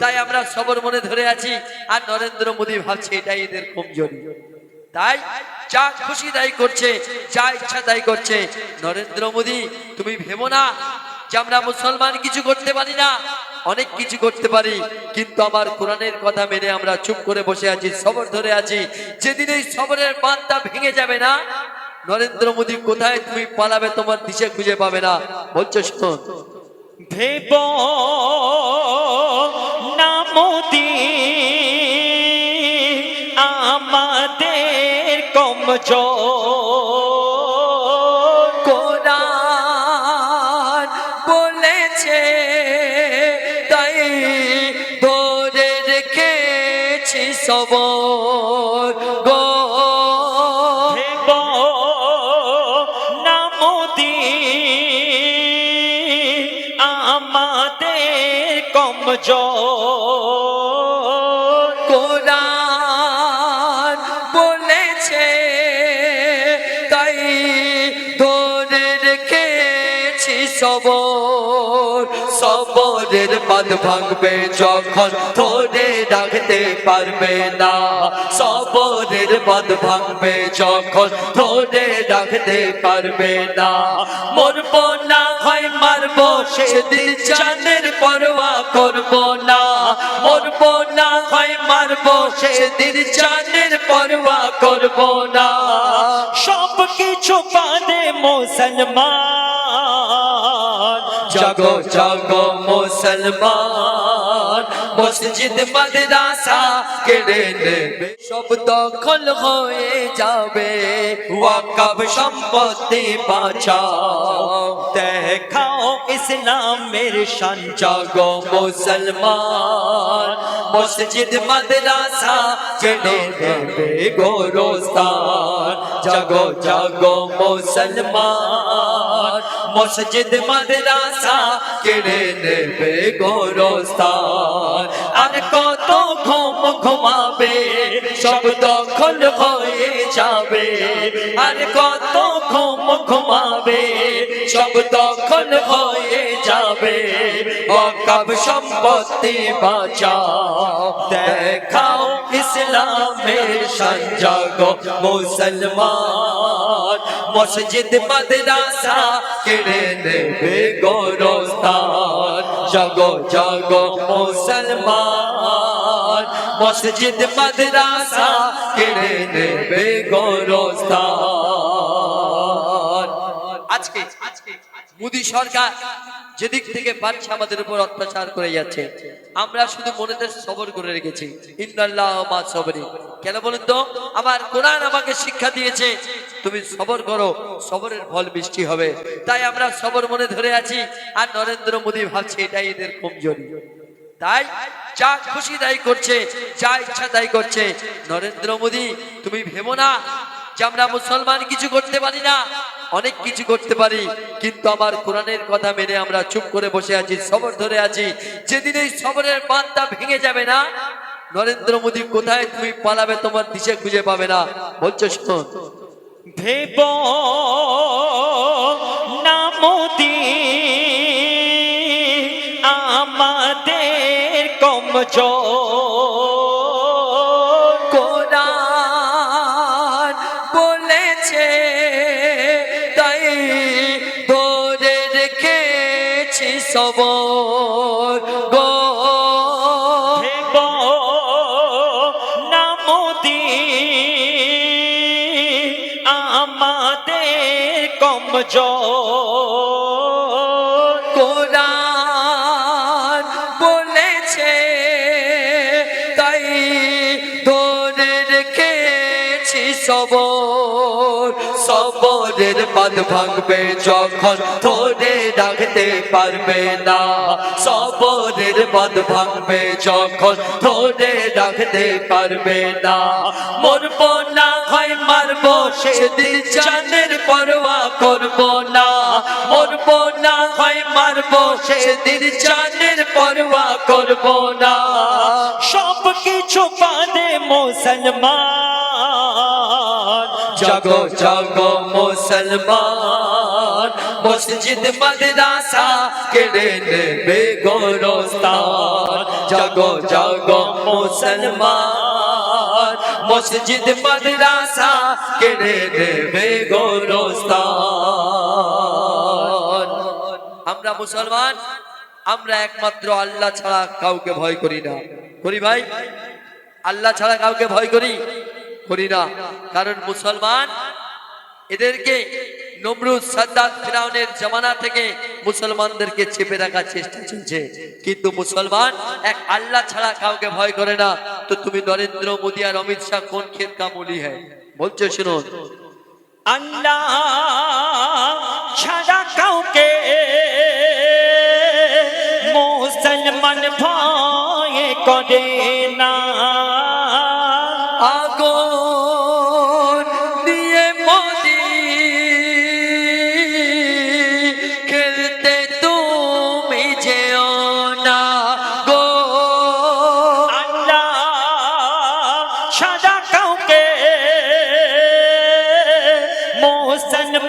তাই আমরা সবর মনে ধরে আছি। আর নরেন্দ্র মোদী ভাবছে এটাই এদের কমজোরি। তাই যা খুশি তাই করছে, যা ইচ্ছা তাই করছে। নরেন্দ্র মোদী, তুমি ভেবো না যে আমরা মুসলমান কিছু করতে পারি না? অনেক কিছু করতে পারি, কিন্তু আমার কোরআনের কথা মেনে আমরা চুপ করে বসে আছি, সবর ধরে আছি। যেদিন এই সবরের বাঁধটা ভেঙে যাবে না, নরেন্দ্র মোদী কোথায় তুমি পালাবে তোমার দিশে খুঁজে পাবে না। বলছো শোন। ভেব কমজোর কোরআন বলেছে তাই ধরে রেখেছি সবর গো। আমাদের কমজোর কোরআন বাঁধ ভাঙবে, যখন ধরে রাখতে পারবে না। সবরের বাঁধ ভাঙবে, যখন ধরে রাখতে পারবে না। মরবো না হয়, মারবো, সেদিন জানের পরোয়া করব না। মরবো না হয়, মারবো, সেদিন জানের পরোয়া করব না। সব কিছু বাদে মুসলমান। জাগো জাগো মুসলমান মসজিদ মাদ্রাসা কেড়ে নেবে সব দখল হয়ে যাবে ওয়াকফ সম্পত্তি বাঁচাও দেখাও ইসলামের শান জাগো মুসলমান মসজিদ মাদ্রাসা কেড়ে নেবে গোরস্তান জাগো জাগো মুসলমান মসজিদ মাদ্রাসা কেড়ে নেবে গোরস্তান আর কত ঘুম ঘুমাবে, সব দখল হয়ে যাবে। আর কত ঘুম ঘুমাবে, সব দখল হয়ে যাবে। অকাব সম্পত্তি বাঁচাও, দেখাও ইসলামের সঞ্জাগ মুসলমান। মসজিদ মাদ্রাসা কেড়ে নেবে গোরস্তান জাগো জাগো মুসলমান। মসজিদ মাদ্রাসা কেড়ে নেবে গোরস্তান আজকে মোদী সরকার যেদিক থেকে পারছে আমাদের উপর অত্যাচার করে যাচ্ছে, আমরা শুধু মনেতে সবর করে রেখেছি। ইন্নাল্লাহ মা সবরি। কেন বলুন তো? আমার কোরআন আমাকে শিক্ষা দিয়েছে, তুমি সবর করো, সবরের ফল বৃষ্টি হবে। তাই আমরা সবর মনে ধরে আছি, আর নরেন্দ্র মোদী ভাবছে এটাই এদের কমজোরি। তাই যা খুশি তাই করছে, যা ইচ্ছা তাই করছে। নরেন্দ্র মোদী, তুমি ভেবো না যে আমরা মুসলমান কিছু করতে পারি না? অনেক কিছু করতে পারি, কিন্তু আমার কোরআনের কথা মেনে আমরা চুপ করে বসে আছি, সবর ধরে আছি। যেদিন এই সবরের বাঁধটা ভেঙে যাবে না নরেন্দ্র মোদী কোথায়? তুমি পালাবে তোমার দিশে খুঁজে পাবে না। বলছো শোন। ভেব না মোদি আমাদের কমজোর। কোরআন বলেছে তাই ধরে রেখেছি সবর। গো কমজোর কোরআন বলেছে তাই ধরে রেখেছি সবর সবরের বাঁধ ভাঙবে যখন ধরে রাখতে পারবে না। সবরের বাঁধ ভাঙবে যখন ধরে রাখতে পারবে না। মরবো না হয়, মারবো, সেদিন জানের পরোয়া করব না। মরবো না হয়, মারবো, সেদিন জানের পরোয়া করব না। সব কিছু বাদে মুসলমান জাগো জাগো মুসলমান। মসজিদ, মাদ্রাসা কেড়ে নেবে গোরস্তান জাগো জাগো মুসলমান। মসজিদ, মাদ্রাসা কেড়ে নেবে গোরস্তান আমরা মুসলমান, আমরা একমাত্র আল্লাহ ছাড়া কাউকে ভয় করি না। করি ভাই? আল্লাহ ছাড়া কাউকে ভয় করি? না। কারণ মুসলমান এদেরকে নমরুদ, সাদ্দাত, ফিরাউনের জামানা থেকে মুসলমানদেরকে চেপে রাখার চেষ্টা চলছে। কিন্তু মুসলমান এক আল্লাহ ছাড়া কাউকে ভয় করে না। তো তুমি নরেন্দ্র মোদী আর অমিত শাহ কোন খেত কামলি হ্যাঁ? বলছো, শুনুন। আল্লাহ ছাড়া কাউকে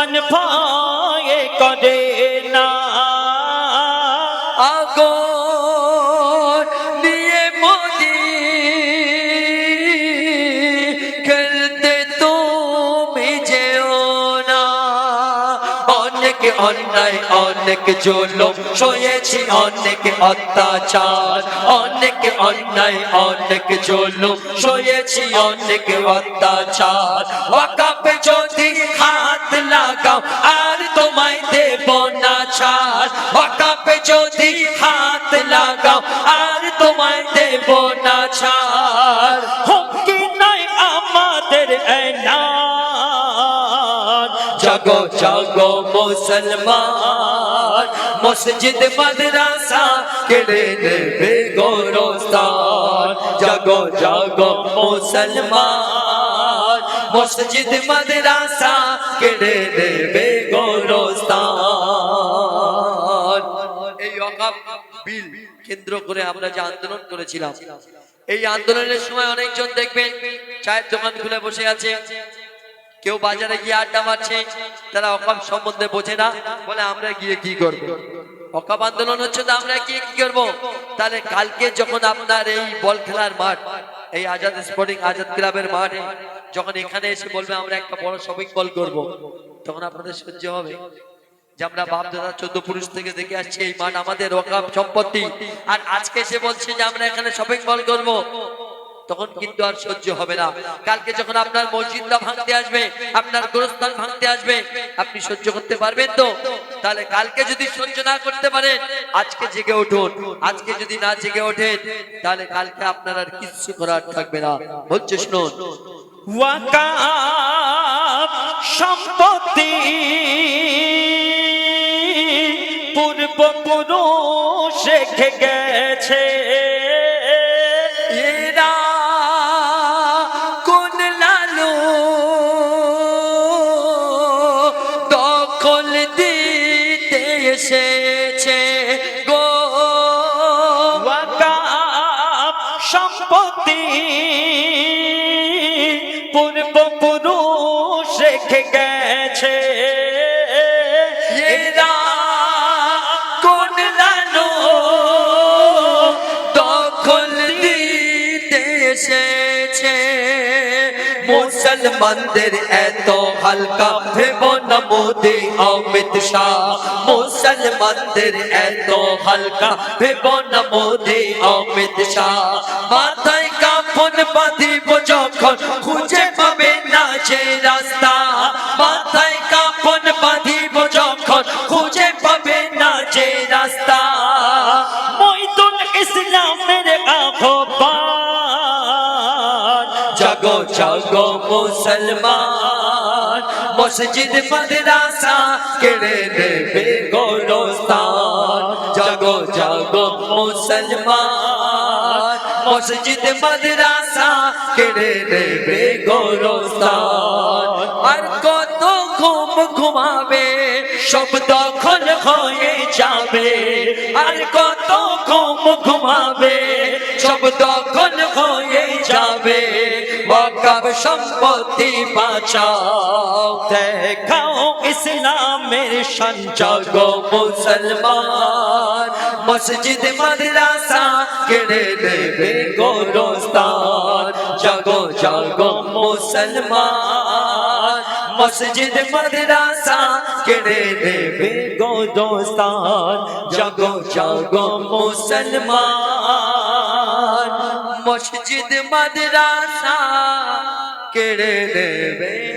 মুসলমান ভয় করে না। আগুন দিয়ে মোদি খেলতে তুমি যেও না। অনেক অন্যায়, অনেক জুলুম সয়েছি অনেক অত্যাচার, অনেক অন্যায়, অনেক জুলুম সয়েছি অনেক অত্যাচার। ওয়াকাপে যদি হাত লাগাও আর তোমায় দেব না ছাড়। ওয়াকাপে যদি হাত লাগাও, আর তোমায় দেব না ছাড়। হুমকি নাই আমাদের এনান জাগো জাগো মুসলমান, মসজিদ মাদ্রাসা কেড়ে নেবে গোরস্তান জাগো জাগো মুসলমান মসজিদ মাদ্রাসা কেড়ে নেবে গোরস্তান এই অকাপ বিল কেন্দ্র করে আমরা যে আন্দোলন করেছিলাম, এই আন্দোলনের সময় অনেকজন দেখবেন চায়ের দোকান খুলে বসে আছে কেউ বাজারে গিয়ে আড্ডা মারছে, তারা অকাপ সম্বন্ধে বোঝে না, বলে আমরা গিয়ে কি করব। অকাপ আন্দোলন হচ্ছে তো আমরা গিয়ে কি করব। তাহলে কালকে যখন আপনার এই বল খেলার মাঠ, এই আজাদ স্পোর্টিং আজাদ ক্লাবের মাঠে যখন এখানে এসে বলবে, আমরা একটা বড় শপিং মল করব। তখন আপনাদের সহ্য হবে। যে আমরা বাপ দাদা চোদ্দ পুরুষ থেকে দেখে আসছি, এই মাঠ আমাদের ওকাপ সম্পত্তি। আর আজকে এসে বলছে যে, আমরা এখানে শপিং মল করব। তখন কিন্তু আর সহ্য হবে না। কালকে যখন আপনার মসজিদটা ভাঙতে আসবে, আপনার গোরস্থান ভাঙতে আসবে, আপনি সহ্য করতে পারবেন তো? তাহলে কালকে যদি সহ্য না করতে পারেন, আজকে জেগে উঠুন। আজকে যদি না জেগে ওঠেন, তাহলে কালকে আপনার আর কিচ্ছু করার থাকবে না। হচ্ছে শুনুন। ওয়াকাব সম্পত্তি পূর্বপুরুষ রেখে গেছে। এরা গো। ওয়াকাব এসেছে মুসলমানদের এত হালকা ভেব না মোদি অমিত শাহ। মুসলমানদের এত হালকা ভেব না মোদি অমিত শাহ। মাথায় কাপন বাঁধিব যখন, খুঁজে পাবে না যে রাস্তা। জাগো মুসলমান মসজিদ মাদ্রাসা কেড়ে নেবে গোরস্তান জাগো জাগো মুসলমান মসজিদ মাদ্রাসা কেড়ে নেবে গোরস্তান আর কত ঘুম ঘুমাবে সব দখল হয়ে যাবে আর কত ঘুম ঘুমাবে সব দখল হয়ে যাবে ওয়াকফ সম্পত্তি বাঁচাও দেখাও ইসলামের সঞ্জগ মুসলমান মসজিদ মাদ্রাসা কেড়ে নেবে গোরস্তান জাগো জাগো মুসলমান মসজিদ মাদ্রাসা কেড়ে নেবে গোরস্তান জাগো জাগো মুসলমান মসজিদ মাদ্রাসা কেড়ে নেবে।